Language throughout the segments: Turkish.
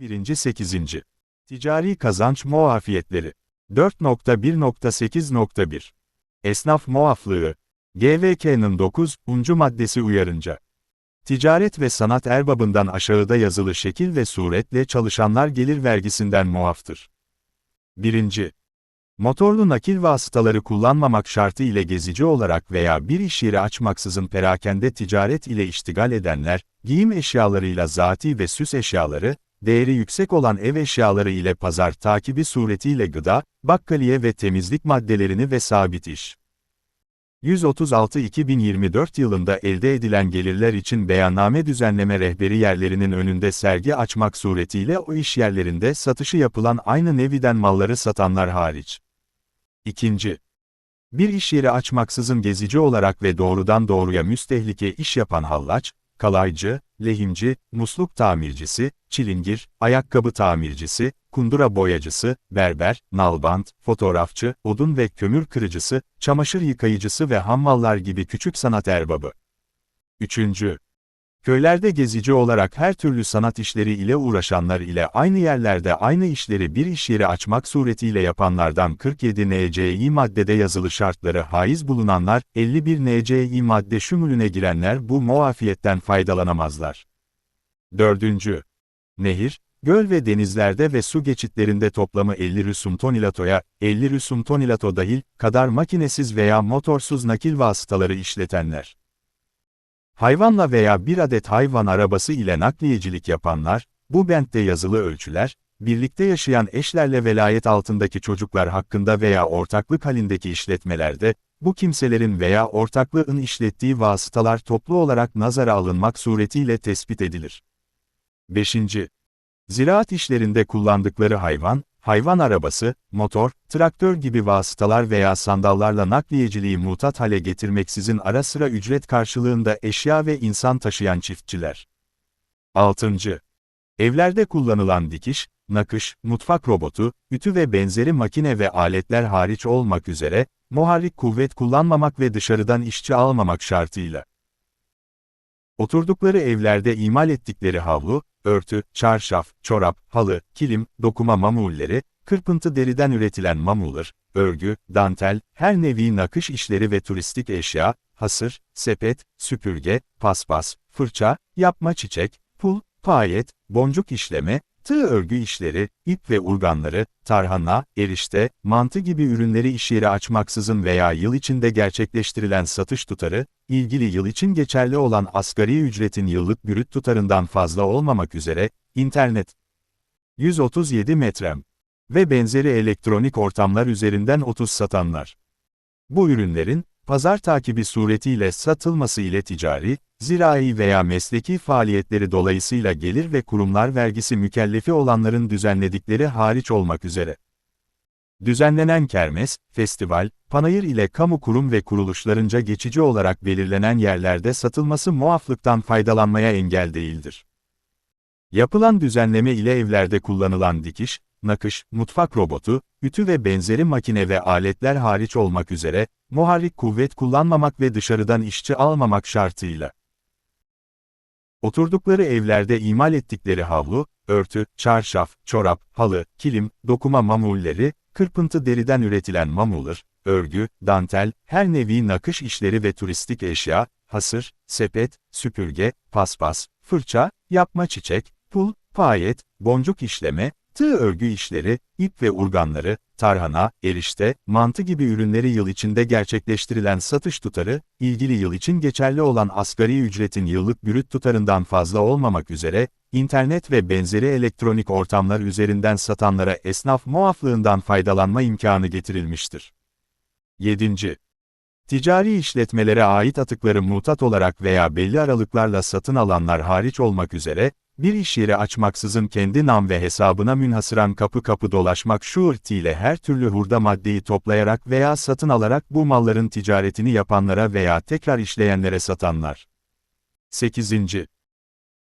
1. 8. Ticari kazanç muafiyetleri 4.1.8.1 Esnaf muaflığı GVK'nın 9. uncu maddesi uyarınca Ticaret ve sanat erbabından aşağıda yazılı şekil ve suretle çalışanlar gelir vergisinden muaftır. 1. Motorlu nakil vasıtaları kullanmamak şartı ile gezici olarak veya bir iş yeri açmaksızın perakende ticaret ile iştigal edenler, giyim eşyalarıyla zati ve süs eşyaları, değeri yüksek olan ev eşyaları ile pazar takibi suretiyle gıda, bakkaliye ve temizlik maddelerini ve sabit iş. 136-2024 yılında elde edilen gelirler için beyanname düzenleme rehberi yerlerinin önünde sergi açmak suretiyle o iş yerlerinde satışı yapılan aynı neviden malları satanlar hariç. İkinci, bir iş yeri açmaksızın gezici olarak ve doğrudan doğruya müstehlike iş yapan hallaç, kalaycı, lehimci, musluk tamircisi, çilingir, ayakkabı tamircisi, kundura boyacısı, berber, nalbant, fotoğrafçı, odun ve kömür kırıcısı, çamaşır yıkayıcısı ve hammallar gibi küçük sanat erbabı. Üçüncü, Köylerde gezici olarak her türlü sanat işleri ile uğraşanlar ile aynı yerlerde aynı işleri bir iş yeri açmak suretiyle yapanlardan 47 NCİ maddede yazılı şartları haiz bulunanlar, 51 NCİ madde şumulüne girenler bu muafiyetten faydalanamazlar. 4. Nehir, göl ve denizlerde ve su geçitlerinde toplamı 50 rüsum tonilatoya, 50 rüsum tonilato dahil, kadar makinesiz veya motorsuz nakil vasıtaları işletenler. Hayvanla veya bir adet hayvan arabası ile nakliyecilik yapanlar, bu bentte yazılı ölçüler, birlikte yaşayan eşlerle velayet altındaki çocuklar hakkında veya ortaklık halindeki işletmelerde, bu kimselerin veya ortaklığın işlettiği vasıtalar toplu olarak nazara alınmak suretiyle tespit edilir. 5. Ziraat işlerinde kullandıkları hayvan, hayvan arabası, motor, traktör gibi vasıtalar veya sandallarla nakliyeciliği mutat hale getirmeksizin ara sıra ücret karşılığında eşya ve insan taşıyan çiftçiler. 6. Evlerde kullanılan dikiş, nakış, mutfak robotu, ütü ve benzeri makine ve aletler hariç olmak üzere, muharrik kuvvet kullanmamak ve dışarıdan işçi almamak şartıyla. Oturdukları evlerde imal ettikleri havlu, örtü, çarşaf, çorap, halı, kilim, dokuma mamulleri, kırpıntı deriden üretilen mamullar, örgü, dantel, her nevi nakış işleri ve turistik eşya, hasır, sepet, süpürge, paspas, fırça, yapma çiçek, pul, payet, boncuk işleme, tığ örgü işleri, ip ve urganları, tarhana, erişte, mantı gibi ürünleri iş yeri açmaksızın veya yıl içinde gerçekleştirilen satış tutarı, ilgili yıl için geçerli olan asgari ücretin yıllık brüt tutarından fazla olmamak üzere, internet 137 metrem ve benzeri elektronik ortamlar üzerinden 30 satanlar. Bu ürünlerin, pazar takibi suretiyle satılması ile ticari, zirai veya mesleki faaliyetleri dolayısıyla gelir ve kurumlar vergisi mükellefi olanların düzenledikleri hariç olmak üzere. Düzenlenen kermes, festival, panayır ile kamu kurum ve kuruluşlarınca geçici olarak belirlenen yerlerde satılması muaflıktan faydalanmaya engel değildir. Yapılan düzenleme ile evlerde kullanılan dikiş, nakış, mutfak robotu, ütü ve benzeri makine ve aletler hariç olmak üzere, muharrik kuvvet kullanmamak ve dışarıdan işçi almamak şartıyla. Oturdukları evlerde imal ettikleri havlu, örtü, çarşaf, çorap, halı, kilim, dokuma mamulleri, kırpıntı deriden üretilen mamullar, örgü, dantel, her nevi nakış işleri ve turistik eşya, hasır, sepet, süpürge, paspas, fırça, yapma çiçek, pul, payet, boncuk işleme, Tığ örgü işleri, ip ve urganları, tarhana, erişte, mantı gibi ürünleri yıl içinde gerçekleştirilen satış tutarı, ilgili yıl için geçerli olan asgari ücretin yıllık brüt tutarından fazla olmamak üzere, internet ve benzeri elektronik ortamlar üzerinden satanlara esnaf muaflığından faydalanma imkanı getirilmiştir. 7. Ticari işletmelere ait atıkları mutat olarak veya belli aralıklarla satın alanlar hariç olmak üzere, bir iş yeri açmaksızın kendi nam ve hesabına münhasıran kapı kapı dolaşmak şu ile her türlü hurda maddeyi toplayarak veya satın alarak bu malların ticaretini yapanlara veya tekrar işleyenlere satanlar. 8.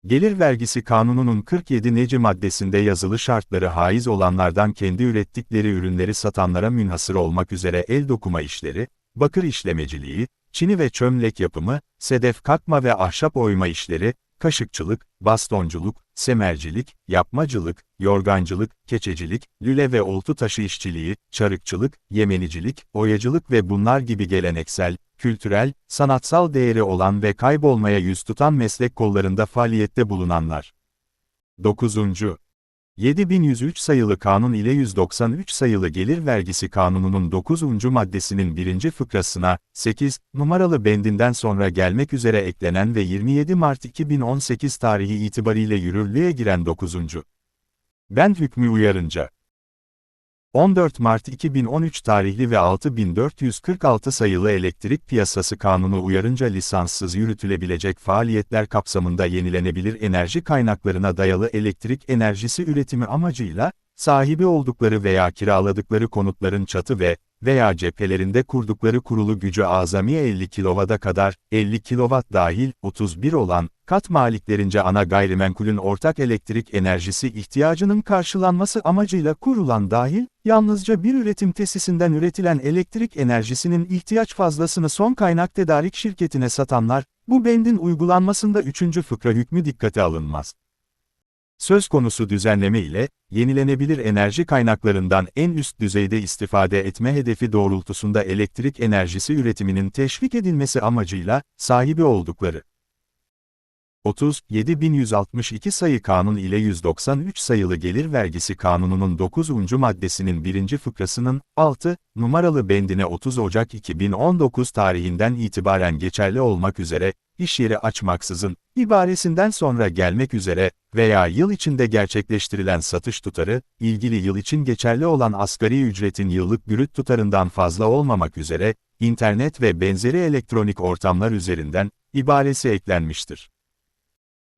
Gelir vergisi kanununun 47 neci maddesinde yazılı şartları haiz olanlardan kendi ürettikleri ürünleri satanlara münhasır olmak üzere el dokuma işleri, bakır işlemeciliği, çini ve çömlek yapımı, sedef kakma ve ahşap oyma işleri, kaşıkçılık, bastonculuk, semercilik, yapmacılık, yorgancılık, keçecilik, lüle ve oltu taşı işçiliği, çarıkçılık, yemenicilik, oyacılık ve bunlar gibi geleneksel, kültürel, sanatsal değeri olan ve kaybolmaya yüz tutan meslek kollarında faaliyette bulunanlar. 9. 7103 sayılı kanun ile 193 sayılı gelir vergisi kanununun 9. maddesinin 1. fıkrasına, 8, numaralı bendinden sonra gelmek üzere eklenen ve 27 Mart 2018 tarihi itibariyle yürürlüğe giren 9. Bend hükmü uyarınca, 14 Mart 2013 tarihli ve 6446 sayılı Elektrik Piyasası Kanunu uyarınca lisanssız yürütülebilecek faaliyetler kapsamında yenilenebilir enerji kaynaklarına dayalı elektrik enerjisi üretimi amacıyla, sahibi oldukları veya kiraladıkları konutların çatı ve veya cephelerinde kurdukları kurulu gücü azami 50 kW'a kadar, 50 kW dahil, 31 olan, kat maliklerince ana gayrimenkulün ortak elektrik enerjisi ihtiyacının karşılanması amacıyla kurulan dahil, yalnızca bir üretim tesisinden üretilen elektrik enerjisinin ihtiyaç fazlasını son kaynak tedarik şirketine satanlar, bu bendin uygulanmasında 3. fıkra hükmü dikkate alınmaz. Söz konusu düzenleme ile, yenilenebilir enerji kaynaklarından en üst düzeyde istifade etme hedefi doğrultusunda elektrik enerjisi üretiminin teşvik edilmesi amacıyla, sahibi oldukları 30, 7162 sayı kanun ile 193 sayılı gelir vergisi kanununun 9. maddesinin 1. fıkrasının 6 numaralı bendine 30 Ocak 2019 tarihinden itibaren geçerli olmak üzere, iş yeri açmaksızın, ibaresinden sonra gelmek üzere veya yıl içinde gerçekleştirilen satış tutarı, ilgili yıl için geçerli olan asgari ücretin yıllık brüt tutarından fazla olmamak üzere, internet ve benzeri elektronik ortamlar üzerinden, ibaresi eklenmiştir.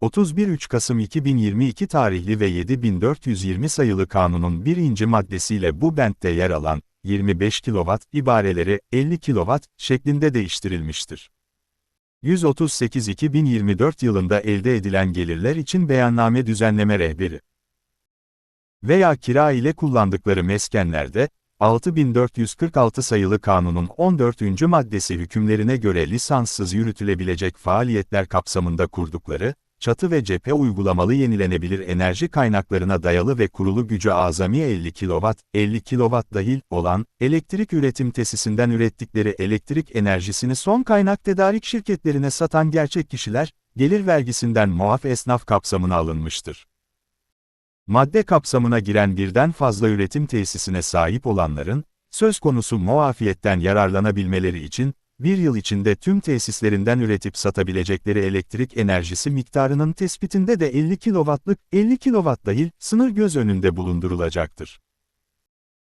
31-3 Kasım 2022 tarihli ve 7420 sayılı kanunun birinci maddesiyle bu bentte yer alan, 25 kW ibareleri 50 kW şeklinde değiştirilmiştir. 138-2024 yılında elde edilen gelirler için beyanname düzenleme rehberi veya kira ile kullandıkları meskenlerde, 6446 sayılı kanunun 14. maddesi hükümlerine göre lisanssız yürütülebilecek faaliyetler kapsamında kurdukları, çatı ve cephe uygulamalı yenilenebilir enerji kaynaklarına dayalı ve kurulu gücü azami 50 kW, 50 kW dahil olan, elektrik üretim tesisinden ürettikleri elektrik enerjisini son kaynak tedarik şirketlerine satan gerçek kişiler, gelir vergisinden muaf esnaf kapsamına alınmıştır. Madde kapsamına giren birden fazla üretim tesisine sahip olanların, söz konusu muafiyetten yararlanabilmeleri için, bir yıl içinde tüm tesislerinden üretip satabilecekleri elektrik enerjisi miktarının tespitinde de 50 kW'lık, 50 kW dahil, sınır göz önünde bulundurulacaktır.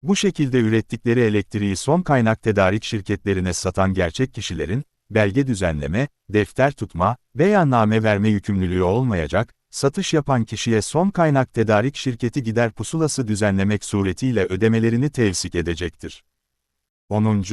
Bu şekilde ürettikleri elektriği son kaynak tedarik şirketlerine satan gerçek kişilerin, belge düzenleme, defter tutma veya name verme yükümlülüğü olmayacak, satış yapan kişiye son kaynak tedarik şirketi gider pusulası düzenlemek suretiyle ödemelerini tevsik edecektir. 10.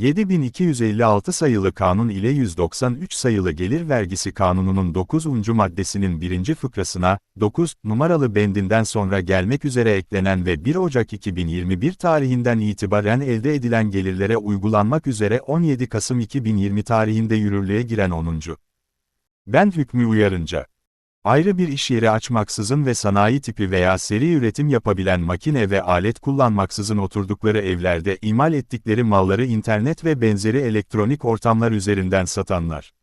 7256 sayılı kanun ile 193 sayılı gelir vergisi kanununun 9. maddesinin 1. fıkrasına, 9 numaralı bendinden sonra gelmek üzere eklenen ve 1 Ocak 2021 tarihinden itibaren elde edilen gelirlere uygulanmak üzere 17 Kasım 2020 tarihinde yürürlüğe giren 10. Ben hükmü uyarınca, Ayrı bir iş yeri açmaksızın ve sanayi tipi veya seri üretim yapabilen makine ve alet kullanmaksızın oturdukları evlerde imal ettikleri malları internet ve benzeri elektronik ortamlar üzerinden satanlar.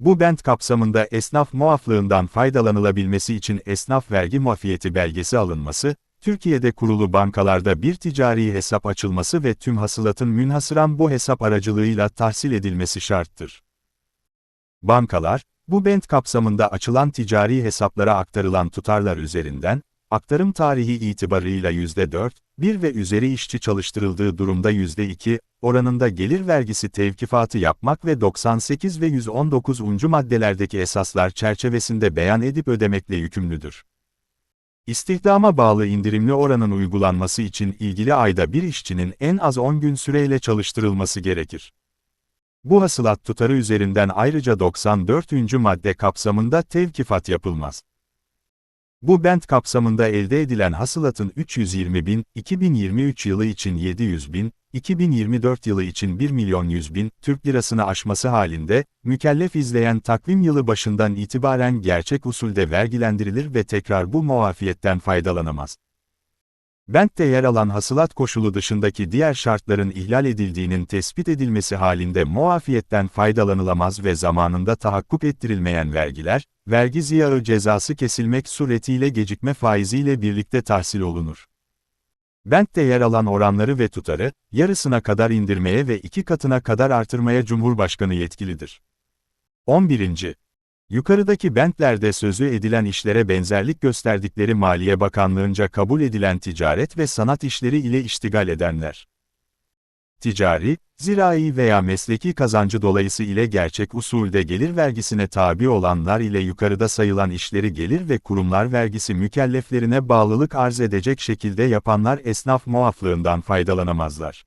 Bu bent kapsamında esnaf muaflığından faydalanılabilmesi için esnaf vergi muafiyeti belgesi alınması, Türkiye'de kurulu bankalarda bir ticari hesap açılması ve tüm hasılatın münhasıran bu hesap aracılığıyla tahsil edilmesi şarttır. Bankalar, bu bent kapsamında açılan ticari hesaplara aktarılan tutarlar üzerinden, aktarım tarihi itibarıyla %4, 1 ve üzeri işçi çalıştırıldığı durumda %2, oranında gelir vergisi tevkifatı yapmak ve 98 ve 119. maddelerdeki esaslar çerçevesinde beyan edip ödemekle yükümlüdür. İstihdama bağlı indirimli oranın uygulanması için ilgili ayda bir işçinin en az 10 gün süreyle çalıştırılması gerekir. Bu hasılat tutarı üzerinden ayrıca 94. madde kapsamında tevkifat yapılmaz. Bu bent kapsamında elde edilen hasılatın 320 bin, 2023 yılı için 700 bin, 2024 yılı için 1 milyon 100 bin Türk lirasını aşması halinde, mükellef izleyen takvim yılı başından itibaren gerçek usulde vergilendirilir ve tekrar bu muafiyetten faydalanamaz. Bentte yer alan hasılat koşulu dışındaki diğer şartların ihlal edildiğinin tespit edilmesi halinde muafiyetten faydalanılamaz ve zamanında tahakkuk ettirilmeyen vergiler, vergi ziyağı cezası kesilmek suretiyle gecikme faiziyle birlikte tahsil olunur. Bentte yer alan oranları ve tutarı, yarısına kadar indirmeye ve iki katına kadar artırmaya Cumhurbaşkanı yetkilidir. 11. Yukarıdaki bentlerde sözü edilen işlere benzerlik gösterdikleri Maliye Bakanlığınca kabul edilen ticaret ve sanat işleri ile iştigal edenler. Ticari, zirai veya mesleki kazancı dolayısı ile gerçek usulde gelir vergisine tabi olanlar ile yukarıda sayılan işleri gelir ve kurumlar vergisi mükelleflerine bağlılık arz edecek şekilde yapanlar esnaf muaflığından faydalanamazlar.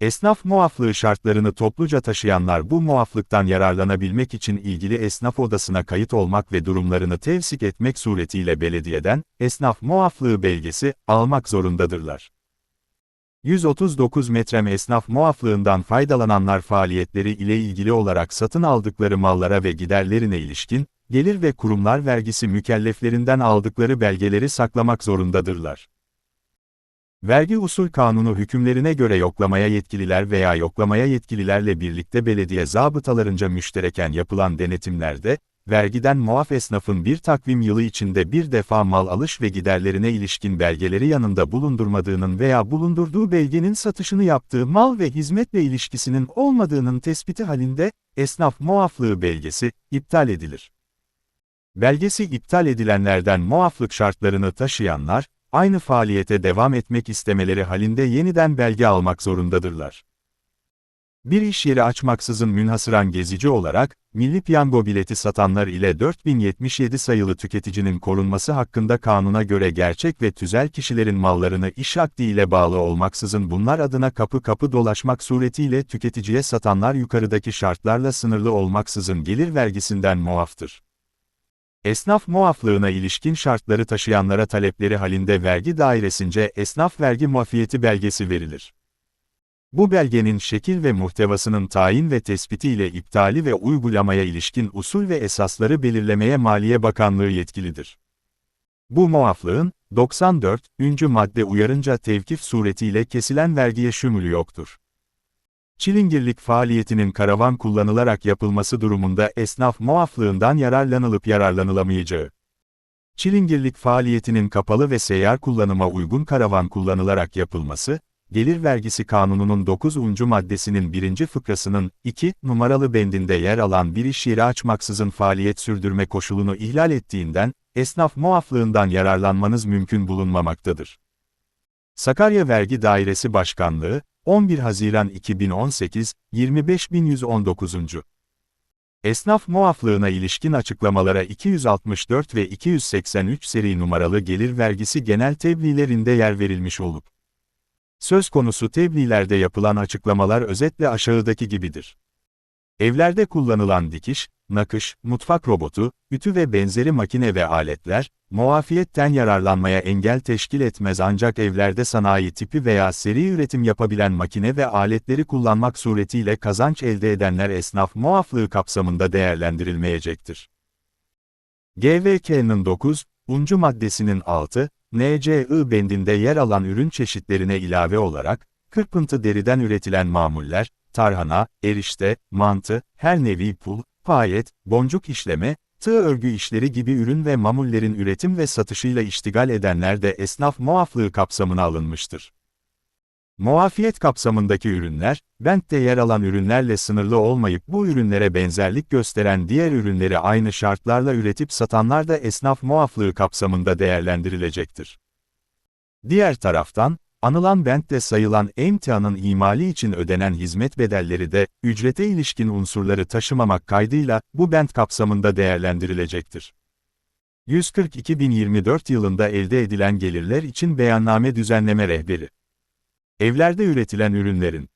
Esnaf muaflığı şartlarını topluca taşıyanlar bu muaflıktan yararlanabilmek için ilgili esnaf odasına kayıt olmak ve durumlarını tevsik etmek suretiyle belediyeden, esnaf muaflığı belgesi, almak zorundadırlar. 139 metrem esnaf muaflığından faydalananlar faaliyetleri ile ilgili olarak satın aldıkları mallara ve giderlerine ilişkin, gelir ve kurumlar vergisi mükelleflerinden aldıkları belgeleri saklamak zorundadırlar. Vergi usul kanunu hükümlerine göre yoklamaya yetkililer veya yoklamaya yetkililerle birlikte belediye zabıtalarınca müştereken yapılan denetimlerde, vergiden muaf esnafın bir takvim yılı içinde bir defa mal alış ve giderlerine ilişkin belgeleri yanında bulundurmadığının veya bulundurduğu belgenin satışını yaptığı mal ve hizmetle ilişkisinin olmadığının tespiti halinde, esnaf muaflığı belgesi, iptal edilir. Belgesi iptal edilenlerden muaflık şartlarını taşıyanlar, aynı faaliyete devam etmek istemeleri halinde yeniden belge almak zorundadırlar. Bir iş yeri açmaksızın münhasıran gezici olarak, Milli Piyango bileti satanlar ile 4077 sayılı tüketicinin korunması hakkında kanuna göre gerçek ve tüzel kişilerin mallarını iş akdi ile bağlı olmaksızın bunlar adına kapı kapı dolaşmak suretiyle tüketiciye satanlar yukarıdaki şartlarla sınırlı olmaksızın gelir vergisinden muaftır. Esnaf muaflığına ilişkin şartları taşıyanlara talepleri halinde vergi dairesince esnaf vergi muafiyeti belgesi verilir. Bu belgenin şekil ve muhtevasının tayin ve tespiti ile iptali ve uygulamaya ilişkin usul ve esasları belirlemeye Maliye Bakanlığı yetkilidir. Bu muaflığın, 94. madde uyarınca tevkif suretiyle kesilen vergiye şümülü yoktur. Çilingirlik faaliyetinin karavan kullanılarak yapılması durumunda esnaf muaflığından yararlanılıp yararlanılamayacağı. Çilingirlik faaliyetinin kapalı ve seyyar kullanıma uygun karavan kullanılarak yapılması, Gelir Vergisi Kanunu'nun 9. maddesinin 1. fıkrasının 2 numaralı bendinde yer alan bir iş yeri açmaksızın faaliyet sürdürme koşulunu ihlal ettiğinden, esnaf muaflığından yararlanmanız mümkün bulunmamaktadır. Sakarya Vergi Dairesi Başkanlığı, 11 Haziran 2018, 25119. Esnaf muaflığına ilişkin açıklamalara 264 ve 283 seri numaralı gelir vergisi genel tebliğlerinde yer verilmiş olup, söz konusu tebliğlerde yapılan açıklamalar özetle aşağıdaki gibidir. Evlerde kullanılan dikiş, nakış, mutfak robotu, ütü ve benzeri makine ve aletler, muafiyetten yararlanmaya engel teşkil etmez ancak evlerde sanayi tipi veya seri üretim yapabilen makine ve aletleri kullanmak suretiyle kazanç elde edenler esnaf muaflığı kapsamında değerlendirilmeyecektir. GVK'nın 9, uncu maddesinin 6, NCI bendinde yer alan ürün çeşitlerine ilave olarak, kırpıntı deriden üretilen mamuller, tarhana, erişte, mantı, her nevi pul, payet, boncuk işleme, tığ örgü işleri gibi ürün ve mamullerin üretim ve satışıyla iştigal edenler de esnaf muaflığı kapsamına alınmıştır. Muafiyet kapsamındaki ürünler, bentte yer alan ürünlerle sınırlı olmayıp bu ürünlere benzerlik gösteren diğer ürünleri aynı şartlarla üretip satanlar da esnaf muaflığı kapsamında değerlendirilecektir. Diğer taraftan, Anılan bentte sayılan emtianın imali için ödenen hizmet bedelleri de, ücrete ilişkin unsurları taşımamak kaydıyla, bu bent kapsamında değerlendirilecektir. 142.024 yılında elde edilen gelirler için beyanname düzenleme rehberi. Evlerde üretilen ürünlerin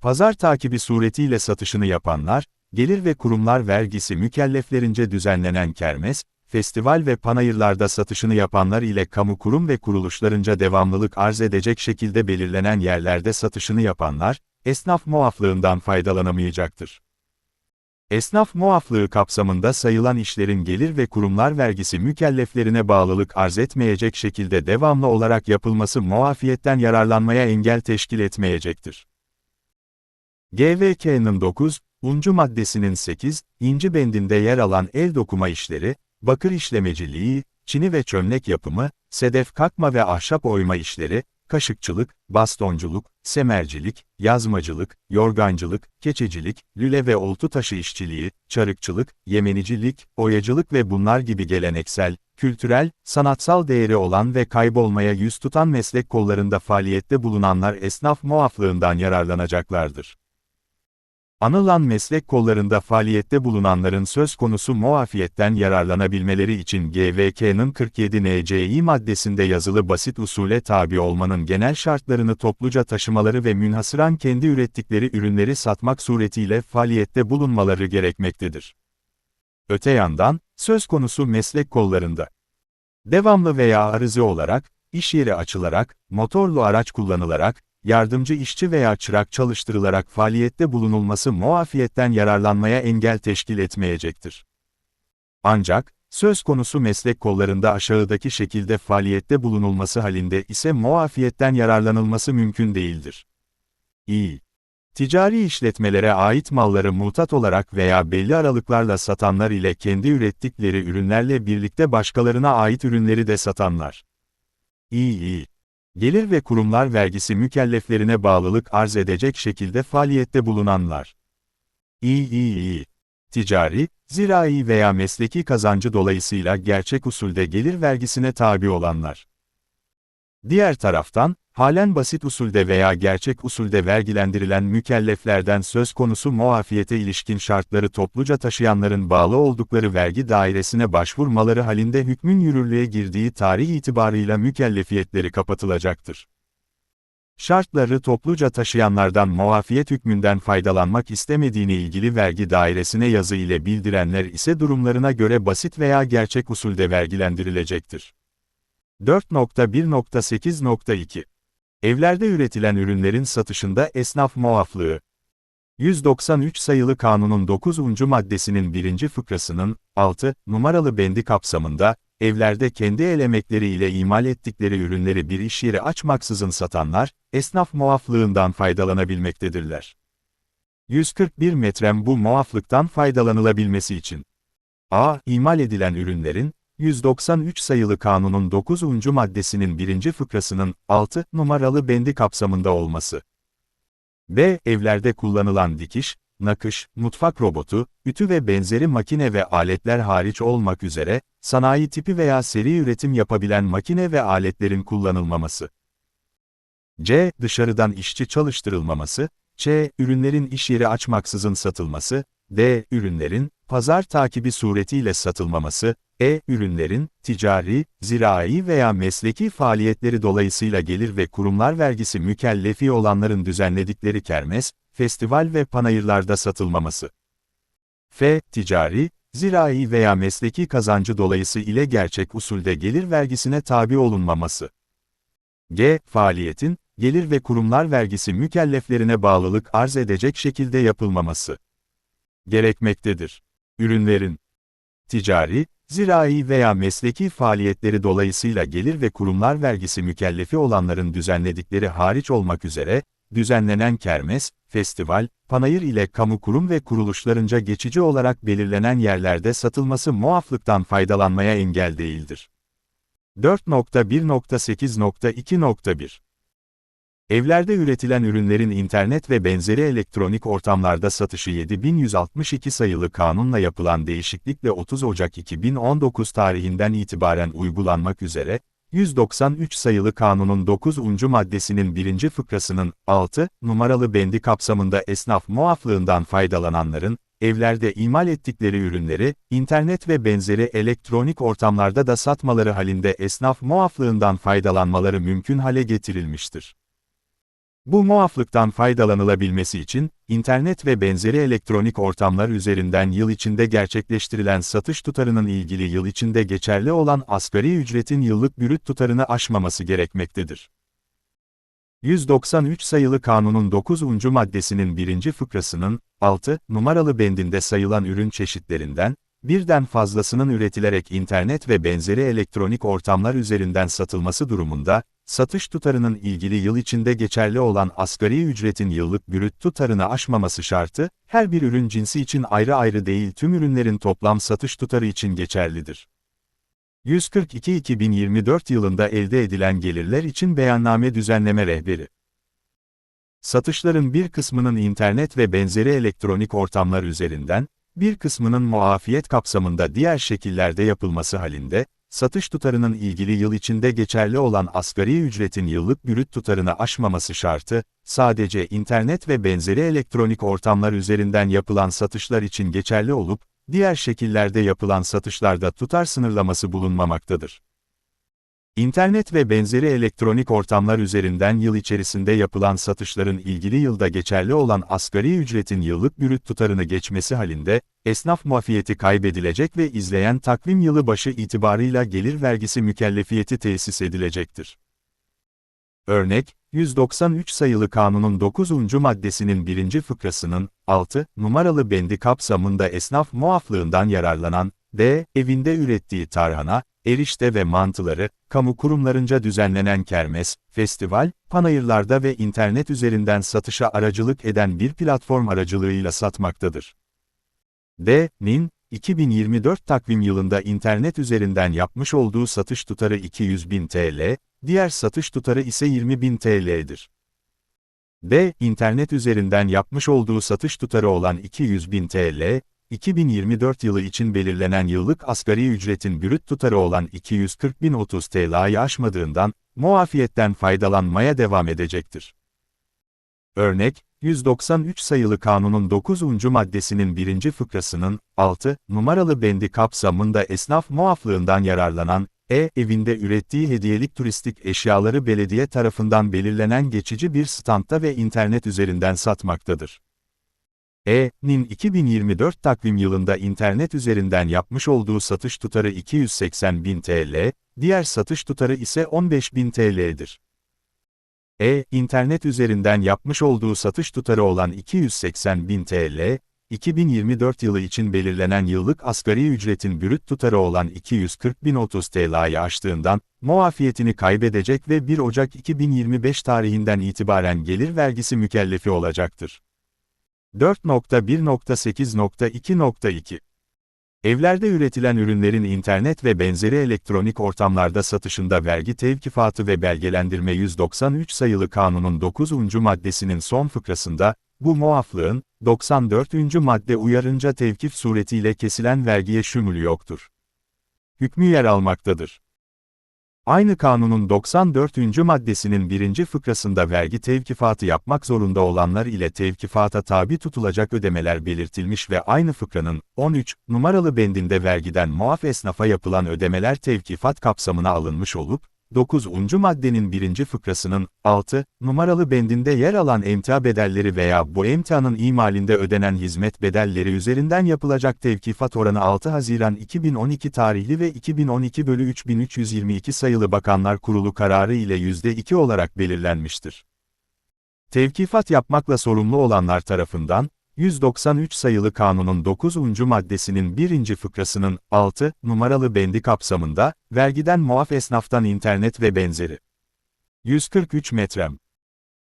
pazar takibi suretiyle satışını yapanlar, gelir ve kurumlar vergisi mükelleflerince düzenlenen kermes, festival ve panayırlarda satışını yapanlar ile kamu kurum ve kuruluşlarınca devamlılık arz edecek şekilde belirlenen yerlerde satışını yapanlar, esnaf muaflığından faydalanamayacaktır. Esnaf muaflığı kapsamında sayılan işlerin gelir ve kurumlar vergisi mükelleflerine bağlılık arz etmeyecek şekilde devamlı olarak yapılması muafiyetten yararlanmaya engel teşkil etmeyecektir. GVK'nın 9, uncu maddesinin 8, inci bendinde yer alan el dokuma işleri, bakır işlemeciliği, çini ve çömlek yapımı, sedef kakma ve ahşap oyma işleri, kaşıkçılık, bastonculuk, semercilik, yazmacılık, yorgancılık, keçecilik, lüle ve oltu taşı işçiliği, çarıkçılık, yemenicilik, oyacılık ve bunlar gibi geleneksel, kültürel, sanatsal değeri olan ve kaybolmaya yüz tutan meslek kollarında faaliyette bulunanlar esnaf muaflığından yararlanacaklardır. Anılan meslek kollarında faaliyette bulunanların söz konusu muafiyetten yararlanabilmeleri için GVK'nın 47 NCİ maddesinde yazılı basit usule tabi olmanın genel şartlarını topluca taşımaları ve münhasıran kendi ürettikleri ürünleri satmak suretiyle faaliyette bulunmaları gerekmektedir. Öte yandan, söz konusu meslek kollarında devamlı veya arızı olarak, iş yeri açılarak, motorlu araç kullanılarak, yardımcı işçi veya çırak çalıştırılarak faaliyette bulunulması muafiyetten yararlanmaya engel teşkil etmeyecektir. Ancak, söz konusu meslek kollarında aşağıdaki şekilde faaliyette bulunulması halinde ise muafiyetten yararlanılması mümkün değildir. İ. Ticari işletmelere ait malları mutat olarak veya belli aralıklarla satanlar ile kendi ürettikleri ürünlerle birlikte başkalarına ait ürünleri de satanlar. İ. Gelir ve kurumlar vergisi mükelleflerine bağlılık arz edecek şekilde faaliyette bulunanlar. İİİ. Ticari, zirai veya mesleki kazancı dolayısıyla gerçek usulde gelir vergisine tabi olanlar. Diğer taraftan, halen basit usulde veya gerçek usulde vergilendirilen mükelleflerden söz konusu muafiyete ilişkin şartları topluca taşıyanların bağlı oldukları vergi dairesine başvurmaları halinde hükmün yürürlüğe girdiği tarih itibarıyla mükellefiyetleri kapatılacaktır. Şartları topluca taşıyanlardan muafiyet hükmünden faydalanmak istemediğini ilgili vergi dairesine yazı ile bildirenler ise durumlarına göre basit veya gerçek usulde vergilendirilecektir. 4.1.8.2 Evlerde üretilen ürünlerin satışında esnaf muaflığı. 193 sayılı kanunun 9. maddesinin 1. fıkrasının 6 numaralı bendi kapsamında, evlerde kendi el emekleriyle imal ettikleri ürünleri bir iş yeri açmaksızın satanlar, esnaf muaflığından faydalanabilmektedirler. 141 metrem bu muaflıktan faydalanılabilmesi için. A. İmal edilen ürünlerin, 193 sayılı kanunun 9. maddesinin 1. fıkrasının 6 numaralı bendi kapsamında olması. B. Evlerde kullanılan dikiş, nakış, mutfak robotu, ütü ve benzeri makine ve aletler hariç olmak üzere, sanayi tipi veya seri üretim yapabilen makine ve aletlerin kullanılmaması. C. Dışarıdan işçi çalıştırılmaması, Ç. Ürünlerin iş yeri açmaksızın satılması, D. Ürünlerin, pazar takibi suretiyle satılmaması, E. Ürünlerin, ticari, zirai veya mesleki faaliyetleri dolayısıyla gelir ve kurumlar vergisi mükellefi olanların düzenledikleri kermes, festival ve panayırlarda satılmaması. F. Ticari, zirai veya mesleki kazancı dolayısı ile gerçek usulde gelir vergisine tabi olunmaması. G. Faaliyetin, gelir ve kurumlar vergisi mükelleflerine bağlılık arz edecek şekilde yapılmaması gerekmektedir. Ürünlerin ticari, zirai veya mesleki faaliyetleri dolayısıyla gelir ve kurumlar vergisi mükellefi olanların düzenledikleri hariç olmak üzere, düzenlenen kermes, festival, panayır ile kamu kurum ve kuruluşlarınca geçici olarak belirlenen yerlerde satılması muaflıktan faydalanmaya engel değildir. 4.1.8.2.1 Evlerde üretilen ürünlerin internet ve benzeri elektronik ortamlarda satışı 7162 sayılı kanunla yapılan değişiklikle 30 Ocak 2019 tarihinden itibaren uygulanmak üzere, 193 sayılı kanunun 9. maddesinin 1. fıkrasının 6 numaralı bendi kapsamında esnaf muaflığından faydalananların, evlerde imal ettikleri ürünleri, internet ve benzeri elektronik ortamlarda da satmaları halinde esnaf muaflığından faydalanmaları mümkün hale getirilmiştir. Bu muaflıktan faydalanılabilmesi için, internet ve benzeri elektronik ortamlar üzerinden yıl içinde gerçekleştirilen satış tutarının ilgili yıl içinde geçerli olan asgari ücretin yıllık bürüt tutarını aşmaması gerekmektedir. 193 sayılı kanunun 9. maddesinin 1. fıkrasının 6 numaralı bendinde sayılan ürün çeşitlerinden, birden fazlasının üretilerek internet ve benzeri elektronik ortamlar üzerinden satılması durumunda, satış tutarının ilgili yıl içinde geçerli olan asgari ücretin yıllık brüt tutarını aşmaması şartı, her bir ürün cinsi için ayrı ayrı değil tüm ürünlerin toplam satış tutarı için geçerlidir. 142-2024 yılında elde edilen gelirler için beyanname düzenleme rehberi. Satışların bir kısmının internet ve benzeri elektronik ortamlar üzerinden, bir kısmının muafiyet kapsamında diğer şekillerde yapılması halinde, satış tutarının ilgili yıl içinde geçerli olan asgari ücretin yıllık brüt tutarını aşmaması şartı, sadece internet ve benzeri elektronik ortamlar üzerinden yapılan satışlar için geçerli olup, diğer şekillerde yapılan satışlarda tutar sınırlaması bulunmamaktadır. İnternet ve benzeri elektronik ortamlar üzerinden yıl içerisinde yapılan satışların ilgili yılda geçerli olan asgari ücretin yıllık brüt tutarını geçmesi halinde, esnaf muafiyeti kaybedilecek ve izleyen takvim yılı başı itibarıyla gelir vergisi mükellefiyeti tesis edilecektir. Örnek, 193 sayılı kanunun 9. maddesinin 1. fıkrasının 6 numaralı bendi kapsamında esnaf muaflığından yararlanan D. Evinde ürettiği tarhana, erişte ve mantıları, kamu kurumlarınca düzenlenen kermes, festival, panayırlarda ve internet üzerinden satışa aracılık eden bir platform aracılığıyla satmaktadır. D.'nin, 2024 takvim yılında internet üzerinden yapmış olduğu satış tutarı 200.000 TL, diğer satış tutarı ise 20.000 TL'dir. D. internet üzerinden yapmış olduğu satış tutarı olan 200.000 TL, 2024 yılı için belirlenen yıllık asgari ücretin brüt tutarı olan 240.030 TL'yi aşmadığından, muafiyetten faydalanmaya devam edecektir. Örnek, 193 sayılı kanunun 9. maddesinin 1. fıkrasının 6 numaralı bendi kapsamında esnaf muaflığından yararlanan, e, evinde ürettiği hediyelik turistik eşyaları belediye tarafından belirlenen geçici bir standta ve internet üzerinden satmaktadır. E.'nin 2024 takvim yılında internet üzerinden yapmış olduğu satış tutarı 280.000 TL, diğer satış tutarı ise 15.000 TL'dir. E. internet üzerinden yapmış olduğu satış tutarı olan 280.000 TL, 2024 yılı için belirlenen yıllık asgari ücretin brüt tutarı olan 240.030 TL'yi aştığından, muafiyetini kaybedecek ve 1 Ocak 2025 tarihinden itibaren gelir vergisi mükellefi olacaktır. 4.1.8.2.2 Evlerde üretilen ürünlerin internet ve benzeri elektronik ortamlarda satışında vergi tevkifatı ve belgelendirme 193 sayılı kanunun 9. maddesinin son fıkrasında, bu muaflığın, 94. madde uyarınca tevkif suretiyle kesilen vergiye şümülü yoktur. Hükmü yer almaktadır. Aynı kanunun 94. maddesinin birinci fıkrasında vergi tevkifatı yapmak zorunda olanlar ile tevkifata tabi tutulacak ödemeler belirtilmiş ve aynı fıkranın 13 numaralı bendinde vergiden muaf esnafa yapılan ödemeler tevkifat kapsamına alınmış olup, 9. maddenin 1. fıkrasının 6 numaralı bendinde yer alan emtia bedelleri veya bu emtianın imalinde ödenen hizmet bedelleri üzerinden yapılacak tevkifat oranı 6 Haziran 2012 tarihli ve 2012 bölü 3322 sayılı Bakanlar Kurulu kararı ile %2 olarak belirlenmiştir. Tevkifat yapmakla sorumlu olanlar tarafından, 193 sayılı kanunun 9. maddesinin 1. fıkrasının 6 numaralı bendi kapsamında, vergiden muaf esnaftan internet ve benzeri. 143 metrem.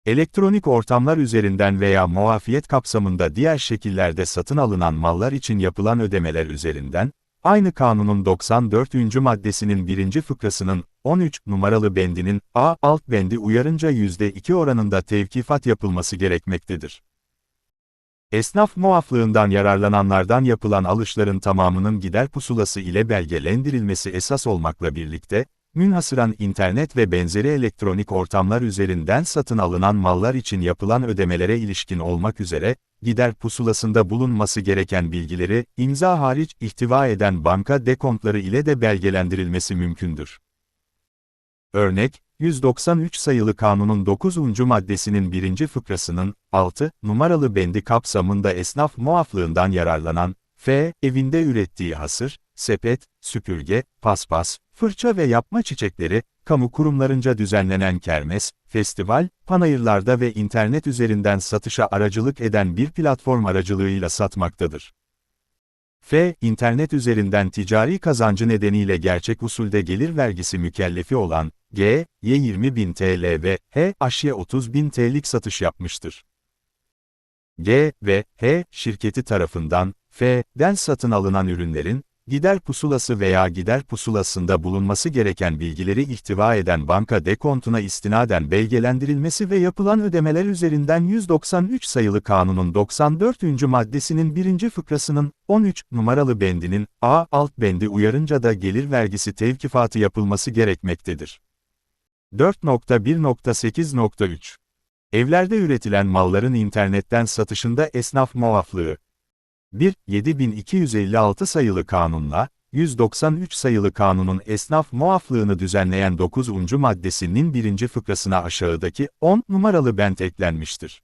Elektronik ortamlar üzerinden veya muafiyet kapsamında diğer şekillerde satın alınan mallar için yapılan ödemeler üzerinden, aynı kanunun 94. maddesinin 1. fıkrasının 13 numaralı bendinin A alt bendi uyarınca %2 oranında tevkifat yapılması gerekmektedir. Esnaf muaflığından yararlananlardan yapılan alışların tamamının gider pusulası ile belgelendirilmesi esas olmakla birlikte, münhasıran internet ve benzeri elektronik ortamlar üzerinden satın alınan mallar için yapılan ödemelere ilişkin olmak üzere, gider pusulasında bulunması gereken bilgileri, imza hariç ihtiva eden banka dekontları ile de belgelendirilmesi mümkündür. Örnek, 193 sayılı kanunun 9. maddesinin 1. fıkrasının 6 numaralı bendi kapsamında esnaf muaflığından yararlanan, F. Evinde ürettiği hasır, sepet, süpürge, paspas, fırça ve yapma çiçekleri, kamu kurumlarınca düzenlenen kermes, festival, panayırlarda ve internet üzerinden satışa aracılık eden bir platform aracılığıyla satmaktadır. F. İnternet üzerinden ticari kazancı nedeniyle gerçek usulde gelir vergisi mükellefi olan, G. Y 20.000 TL ve H. Aşye 30.000 TL'lik satış yapmıştır. G ve H şirketi tarafından F'den satın alınan ürünlerin, gider pusulası veya gider pusulasında bulunması gereken bilgileri ihtiva eden banka dekontuna istinaden belgelendirilmesi ve yapılan ödemeler üzerinden 193 sayılı kanunun 94. maddesinin 1. fıkrasının 13 numaralı bendinin A alt bendi uyarınca da gelir vergisi tevkifatı yapılması gerekmektedir. 4.1.8.3 Evlerde üretilen malların internetten satışında esnaf muaflığı 1. 7256 sayılı kanunla, 193 sayılı kanunun esnaf muaflığını düzenleyen 9. maddesinin 1. fıkrasına aşağıdaki 10 numaralı bent eklenmiştir.